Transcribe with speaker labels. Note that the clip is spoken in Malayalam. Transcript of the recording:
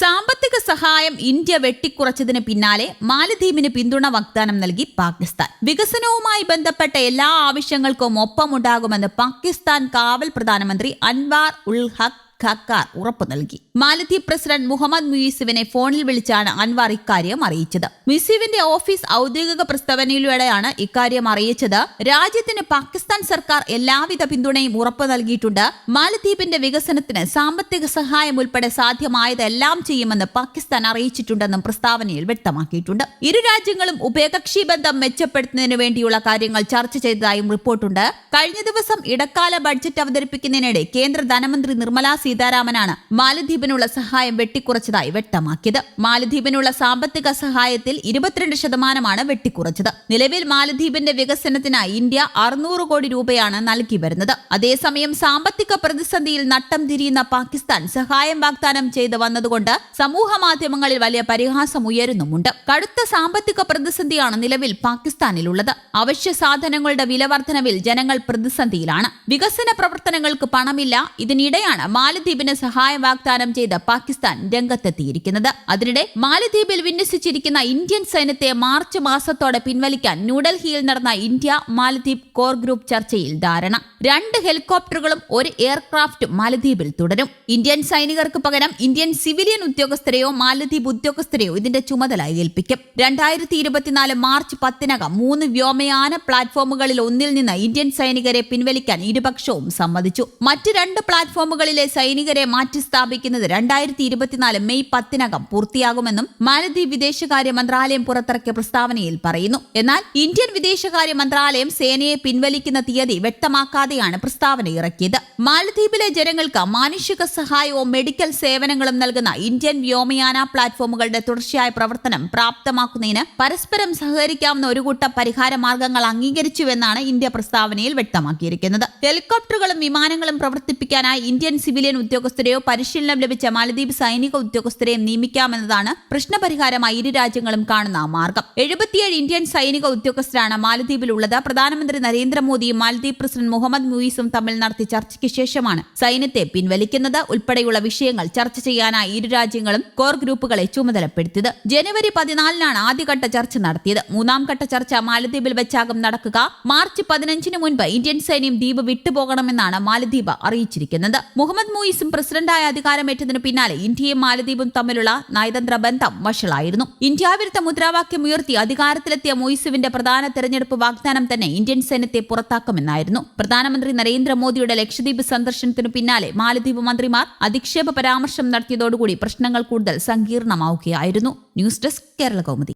Speaker 1: സാമ്പത്തിക സഹായം ഇന്ത്യ വെട്ടിക്കുറച്ചതിന് പിന്നാലെ മാലദ്വീപിന് പിന്തുണ വാഗ്ദാനം നൽകി പാകിസ്ഥാൻ. വികസനവുമായി ബന്ധപ്പെട്ട എല്ലാ ആവശ്യങ്ങൾക്കും ഒപ്പമുണ്ടാകുമെന്ന് പാകിസ്ഥാൻ കാവൽ പ്രധാനമന്ത്രി അൻവാർ ഉൽ ഹഖ് ഖക്കാർ ഉറപ്പു നൽകി. മാലദ്വീപ് പ്രസിഡന്റ് മുഹമ്മദ് മുയീസുവിനെ ഫോണിൽ വിളിച്ചാണ് അൻവാർ ഇക്കാര്യം അറിയിച്ചത്. മുയീസുവിന്റെ ഓഫീസ് ഔദ്യോഗിക പ്രസ്താവനയിലൂടെയാണ് ഇക്കാര്യം അറിയിച്ചത്. രാജ്യത്തിന് പാകിസ്ഥാൻ സർക്കാർ എല്ലാവിധ പിന്തുണയും ഉറപ്പു നൽകിയിട്ടുണ്ട്. മാലദ്വീപിന്റെ വികസനത്തിന് സാമ്പത്തിക സഹായം ഉൾപ്പെടെ സാധ്യമായതെല്ലാം ചെയ്യുമെന്ന് പാകിസ്ഥാൻ അറിയിച്ചിട്ടുണ്ടെന്നും പ്രസ്താവനയിൽ വ്യക്തമാക്കിയിട്ടുണ്ട്. ഇരു രാജ്യങ്ങളും ഉഭയകക്ഷി ബന്ധം മെച്ചപ്പെടുത്തുന്നതിന് വേണ്ടിയുള്ള കാര്യങ്ങൾ ചർച്ച ചെയ്തതായും റിപ്പോർട്ടുണ്ട്. കഴിഞ്ഞ ദിവസം ഇടക്കാല ബഡ്ജറ്റ് അവതരിപ്പിക്കുന്നതിനിടെ കേന്ദ്ര ധനമന്ത്രി നിർമ്മലാ സീതാരാമനാണ് മാലദ്വീപിനുള്ള സഹായം വെട്ടിക്കുറച്ചതായി വ്യക്തമാക്കിയത്. മാലദ്വീപിനുള്ള സാമ്പത്തിക സഹായത്തിൽ ഇരുപത്തിരണ്ട് ശതമാനമാണ് വെട്ടിക്കുറച്ചത്. നിലവിൽ മാലദ്വീപിന്റെ വികസനത്തിനായി ഇന്ത്യ അറുന്നൂറ് കോടി രൂപയാണ് നൽകി വരുന്നത്. അതേസമയം സാമ്പത്തിക പ്രതിസന്ധിയിൽ നട്ടം തിരിയുന്ന പാകിസ്ഥാൻ സഹായം വാഗ്ദാനം ചെയ്ത് വന്നതുകൊണ്ട് സമൂഹ മാധ്യമങ്ങളിൽ വലിയ പരിഹാസം ഉയരുന്നുമുണ്ട്. കടുത്ത സാമ്പത്തിക പ്രതിസന്ധിയാണ് നിലവിൽ പാകിസ്ഥാനിലുള്ളത്. അവശ്യ സാധനങ്ങളുടെ വിലവർദ്ധനവിൽ ജനങ്ങൾ പ്രതിസന്ധിയിലാണ്. വികസന പ്രവർത്തനങ്ങൾക്ക് പണമില്ല. ഇതിനിടെയാണ് മാലദ്വീപിന് സഹായ വാഗ്ദാനം ചെയ്ത് പാകിസ്ഥാൻ രംഗത്തെത്തിയിരിക്കുന്നത്. അതിനിടെ മാലദ്വീപിൽ വിന്യസിച്ചിരിക്കുന്ന ഇന്ത്യൻ സൈന്യത്തെ മാർച്ച് മാസത്തോടെ പിൻവലിക്കാൻ ന്യൂഡൽഹിയിൽ നടന്ന ഇന്ത്യ മാലദ്വീപ് കോർ ഗ്രൂപ്പ് ചർച്ചയിൽ ധാരണ. രണ്ട് ഹെലികോപ്റ്ററുകളും ഒരു എയർക്രാഫ്റ്റും മാലദ്വീപിൽ തുടരും. ഇന്ത്യൻ സൈനികർക്ക് പകരം ഇന്ത്യൻ സിവിലിയൻ ഉദ്യോഗസ്ഥരെയോ മാലദ്വീപ് ഉദ്യോഗസ്ഥരെയോ ഇതിന്റെ ചുമതല ഏൽപ്പിക്കും. രണ്ടായിരത്തി ഇരുപത്തിനാല് മാർച്ച് പത്തിനകം മൂന്ന് വ്യോമയാന പ്ലാറ്റ്ഫോമുകളിൽ ഒന്നിൽ നിന്ന് ഇന്ത്യൻ സൈനികരെ പിൻവലിക്കാൻ ഇരുപക്ഷവും സമ്മതിച്ചു. മറ്റ് രണ്ട് പ്ലാറ്റ്ഫോമുകളിലെ സൈനികരെ മാറ്റി സ്ഥാപിക്കുന്നത് രണ്ടായിരത്തി ഇരുപത്തിനാല് മെയ് പത്തിനകം പൂർത്തിയാകുമെന്നും മാലദ്വീപ് വിദേശകാര്യ മന്ത്രാലയം പുറത്തിറക്കിയ പ്രസ്താവനയിൽ പറയുന്നു. എന്നാൽ ഇന്ത്യൻ വിദേശകാര്യ മന്ത്രാലയം സേനയെ പിൻവലിക്കുന്ന തീയതി വ്യക്തമാക്കാതെയാണ് പ്രസ്താവന ഇറക്കിയത്. മാലദ്വീപിലെ ജനങ്ങൾക്ക് മാനുഷിക സഹായവും മെഡിക്കൽ സേവനങ്ങളും നൽകുന്ന ഇന്ത്യൻ വ്യോമയാന പ്ലാറ്റ്ഫോമുകളുടെ തുടർച്ചയായ പ്രവർത്തനം പ്രാപ്തമാക്കുന്നതിന് പരസ്പരം സഹകരിക്കാവുന്ന ഒരു കൂട്ടം പരിഹാര മാർഗങ്ങൾ അംഗീകരിച്ചുവെന്നാണ് ഇന്ത്യ പ്രസ്താവനയിൽ വ്യക്തമാക്കിയിരിക്കുന്നത്. ഹെലികോപ്റ്ററുകളും വിമാനങ്ങളും പ്രവർത്തിപ്പിക്കാനായി ഇന്ത്യൻ സിവിലിയൻ ഉദ്യോഗസ്ഥരെയോ പരിശീലനം ലഭിച്ച മാലദ്വീപ് സൈനിക ഉദ്യോഗസ്ഥരെയും നിയമിക്കാമെന്നതാണ് പ്രശ്നപരിഹാരമായി ഇരു രാജ്യങ്ങളും കാണുന്ന മാർഗം. എഴുപത്തിയേഴ് ഇന്ത്യൻ സൈനിക ഉദ്യോഗസ്ഥരാണ് മാലദ്വീപിലുള്ളത്. പ്രധാനമന്ത്രി നരേന്ദ്രമോദിയും മാലദ്വീപ് പ്രസിഡന്റ് മുഹമ്മദ് മുയിസും തമ്മിൽ നടത്തിയ ചർച്ചയ്ക്ക് ശേഷമാണ് സൈന്യത്തെ പിൻവലിക്കുന്നത്. ഉൾപ്പെടെയുള്ള വിഷയങ്ങൾ ചർച്ച ചെയ്യാനായി ഇരു രാജ്യങ്ങളും കോർ ഗ്രൂപ്പുകളെ ചുമതലപ്പെടുത്തിയത്. ജനുവരി പതിനാലിനാണ് ആദ്യഘട്ട ചർച്ച നടത്തിയത്. മൂന്നാം ഘട്ട ചർച്ച മാലദ്വീപിൽ വെച്ചാകും നടക്കുക. മാർച്ച് പതിനഞ്ചിന് മുൻപ് ഇന്ത്യൻ സൈന്യം ദ്വീപ് വിട്ടുപോകണമെന്നാണ് മാലദ്വീപ് അറിയിച്ചിരിക്കുന്നത്. മുഹമ്മദ് മുയിസും പ്രസിഡന്റായ അധികാരമേറ്റതിന് പിന്നാലെ ഇന്ത്യയും മാലദ്വീപും തമ്മിലുള്ള നയതന്ത്ര ബന്ധം വഷളായിരുന്നു. ഇന്ത്യാവിരുദ്ധ മുദ്രാവാക്യം ഉയർത്തി അധികാരത്തിലെത്തിയ മൂയിസുവിന്റെ പ്രധാന തെരഞ്ഞെടുപ്പ് വാഗ്ദാനം തന്നെ ഇന്ത്യൻ സൈന്യത്തെ പുറത്താക്കുമെന്നായിരുന്നു. പ്രധാനമന്ത്രി നരേന്ദ്രമോദിയുടെ ലക്ഷദ്വീപ് സന്ദർശനത്തിനു പിന്നാലെ മാലദ്വീപ് മന്ത്രിമാർ അധിക്ഷേപ പരാമർശം നടത്തിയതോടുകൂടി പ്രശ്നങ്ങൾ കൂടുതൽ സങ്കീർണമാവുകയായിരുന്നു. News desk Kerala Kaumudi.